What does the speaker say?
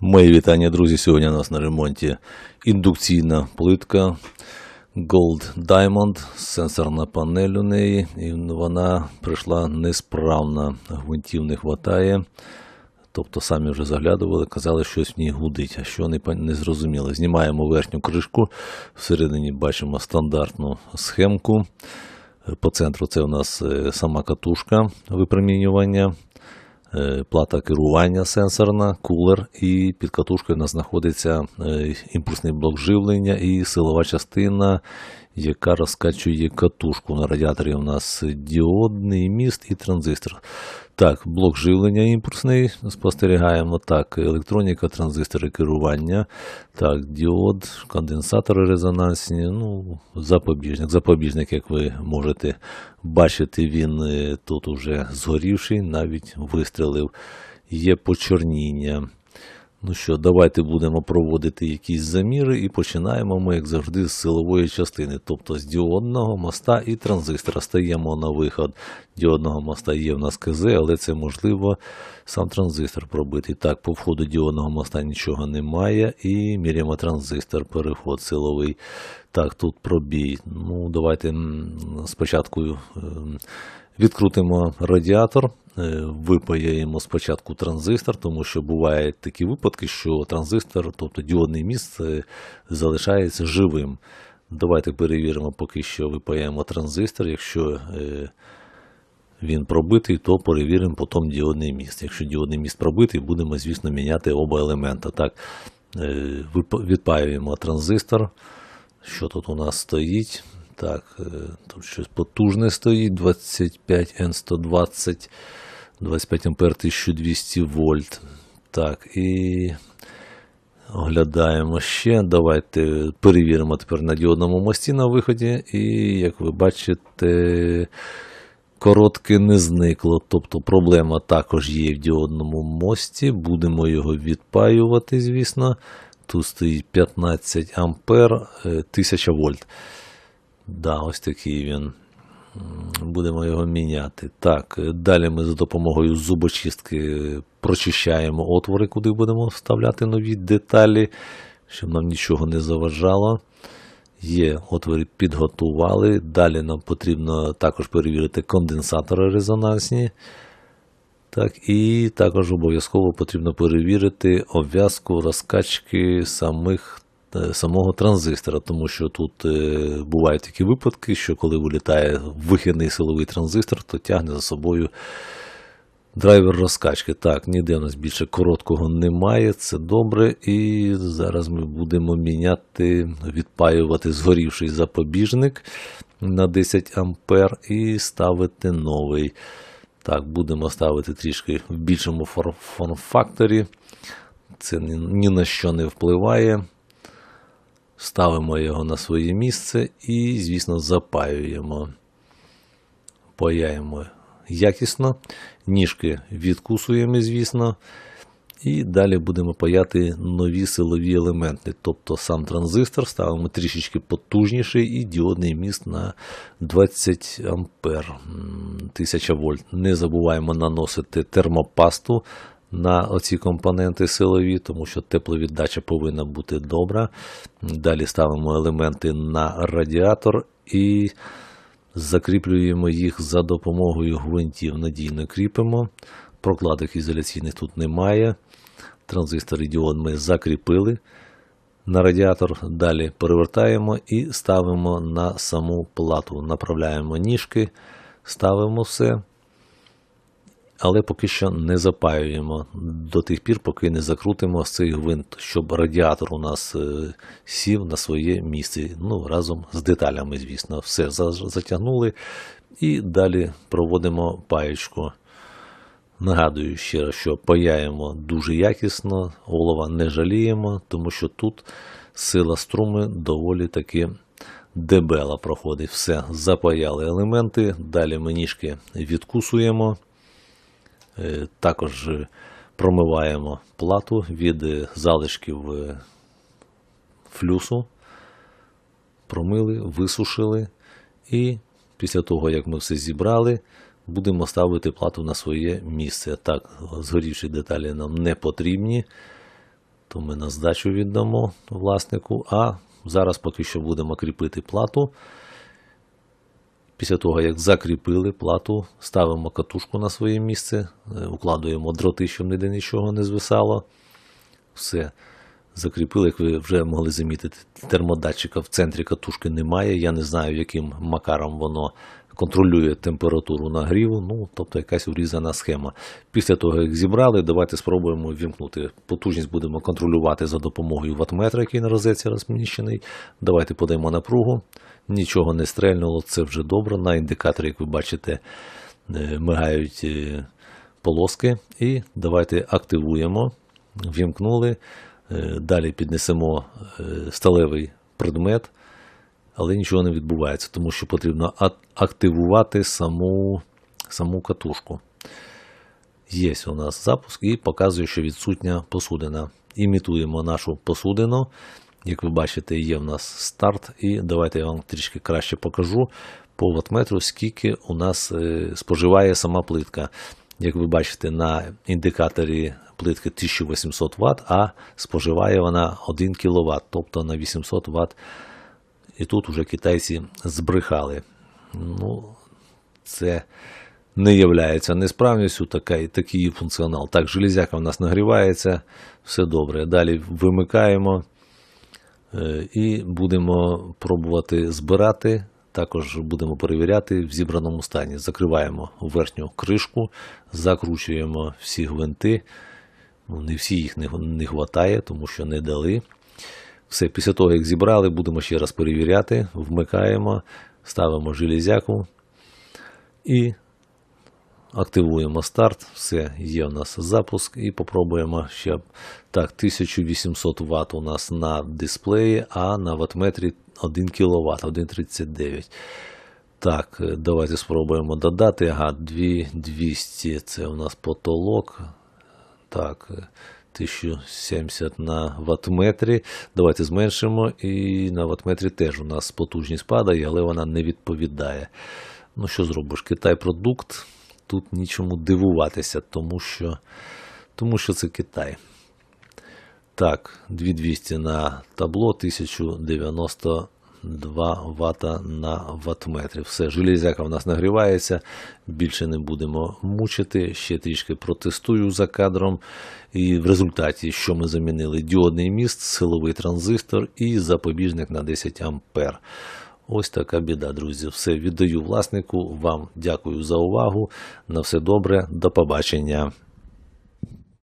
Мої вітання, друзі. Сьогодні у нас на ремонті індукційна плитка Gold Diamond, сенсорна панель у неї, і вона прийшла несправна, гвинтів не вистачає. Тобто самі вже заглядували, казали, що щось в ній гудить, а що не, не зрозуміло. Знімаємо верхню кришку, всередині бачимо стандартну схемку. По центру це у нас е, сама катушка випромінювання, плата керування сенсорна, кулер, і під катушкою у нас знаходиться е, імпульсний блок живлення і силова частина, яка розкачує катушку. На радіаторі у нас діодний міст і транзистор. Так, блок живлення імпульсний спостерігаємо. Так, електроніка, транзистори керування. Так, діод, конденсатори резонансні. Ну, запобіжник. Запобіжник, як ви можете бачити, він е, тут уже згорівший, навіть вистрелив. Є почорніння. Ну що, давайте будемо проводити якісь заміри і починаємо ми, як завжди, з силової частини, тобто з діодного моста і транзистора. Стаємо на виход діодного моста є в нас КЗ, але це можливо сам транзистор пробити. Так, по входу діодного моста нічого немає і міряємо транзистор, переход силовий. Так, тут пробій. Ну, давайте спочатку ем, Відкрутимо радіатор, випаяємо спочатку транзистор, тому що бувають такі випадки, що транзистор, тобто діодний міст, е, залишається живим. Давайте перевіримо, поки що випаяємо транзистор. Якщо е, він пробитий, то перевіримо потім діодний міст. Якщо діодний міст пробитий, будемо, звісно, міняти оба елемента. Так, е, відпаюємо транзистор. Що тут у нас стоїть? Так, е, тут щось потужне стоїть, 25N120, 25 ампер 1200 вольт. Так, і оглядаємо ще. Давайте перевіримо тепер на діодному мості на виході. І, як ви бачите, коротке не зникло. Тобто проблема також є в діодному мості. Будемо його відпаювати, звісно. Тут стоїть 15 ампер, е, 1000 вольт. Да, ось такий він. Будемо його міняти. Так, е, далі ми за допомогою зубочистки прочищаємо отвори, куди будемо вставляти нові деталі, щоб нам нічого не заважало. Є отвори підготували. Далі нам потрібно також перевірити конденсатори резонансні. Так, і також обов'язково потрібно перевірити обв'язку розкачки самих, самого транзистора, тому що тут е, бувають такі випадки, що коли вилітає вихідний силовий транзистор, то тягне за собою драйвер розкачки. Так, ніде у нас більше короткого немає, це добре. І зараз ми будемо міняти, відпаювати згорівший запобіжник на 10 ампер і ставити новий. Так, будемо ставити трішки в більшому форм-факторі. Це ні на що не впливає. Ставимо його на своє місце і, звісно, запаюємо. Паяємо якісно. Ніжки відкусуємо, звісно. І далі будемо паяти нові силові елементи. Тобто сам транзистор ставимо трішечки потужніший і діодний міст на 20 ампер, м, 1000 вольт. Не забуваємо наносити термопасту на оці компоненти силові, тому що тепловіддача повинна бути добра. Далі ставимо елементи на радіатор і закріплюємо їх за допомогою гвинтів. Надійно кріпимо. Прокладок ізоляційних тут немає. Транзистор і діод ми закріпили на радіатор. Далі перевертаємо і ставимо на саму плату. Направляємо ніжки, ставимо все. Але поки що не запаюємо до тих пір, поки не закрутимо цей гвинт, щоб радіатор у нас е, сів на своє місце. Ну, разом з деталями, звісно. Все затягнули і далі проводимо паєчку. Нагадую ще раз, що паяємо дуже якісно, олова не жаліємо, тому що тут сила струми доволі таки дебела проходить. Все, запаяли елементи, далі ми ніжки відкусуємо. Е, Також промиваємо плату від залишків е, флюсу, промили, висушили. І після того, як ми все зібрали, будемо ставити плату на своє місце. Так, згорівші деталі нам не потрібні. то ми на здачу віддамо власнику, а зараз поки що будемо кріпити плату. Після того, як закріпили плату, ставимо катушку на своє місце, е, укладуємо дроти, щоб ніде нічого не звисало. Все. Закріпили, як ви вже могли замітити, термодатчика в центрі катушки немає. Я не знаю, яким макаром воно контролює температуру нагріву. Ну, тобто якась врізана схема. Після того, як зібрали, давайте спробуємо вімкнути. Потужність будемо контролювати за допомогою ватметра, який на розетці розміщений. Давайте подаємо напругу. Нічого не стрельнуло, це вже добре. На індикаторі, як ви бачите, е, мигають е, полоски. І давайте активуємо. Вімкнули. Е, Далі піднесемо сталевий предмет, але нічого не відбувається, тому що потрібно активувати саму, саму катушку. Є у нас запуск і показує, що відсутня посудина. Імітуємо нашу посудину. Як ви бачите, є в нас старт. І давайте я вам трішки краще покажу по ватметру, скільки у нас е, споживає сама плитка. Як ви бачите, на індикаторі плитки 1800 Вт, а споживає вона 1 кВт, тобто на 800 Вт. І тут уже китайці збрехали. Ну, це не є несправністю, така, такий функціонал. Так, железяка в нас нагрівається, все добре. Далі вимикаємо е, і будемо пробувати збирати. Також будемо перевіряти в зібраному стані. Закриваємо верхню кришку, закручуємо всі гвинти. Ну, не всі їх не вистачає, тому що не дали. Все, після того, як зібрали, будемо ще раз перевіряти, вмикаємо, ставимо железяку і активуємо старт. Все, є у нас запуск і попробуємо ще. Так, 1800 Вт у нас на дисплеї, а на ватметрі 1 кВт, 1,39. Так, давайте спробуємо додати. Ага, 2200 це у нас потолок. Так, е, 1070 на ватметрі. Давайте зменшимо. І на ватметрі теж у нас потужність падає, але вона не відповідає. Ну, що зробиш? Китай продукт. Тут нічому дивуватися, тому що, тому що це Китай. Так, 2200 на табло, 1092 Вт на ватметрі. Все, железяка в нас нагрівається, більше не будемо мучити. Ще трішки протестую за кадром. І в результаті, що ми замінили? Діодний міст, силовий транзистор і запобіжник на 10 ампер. Ось така біда, друзі. Все віддаю власнику. Вам дякую за увагу. На все добре, до побачення.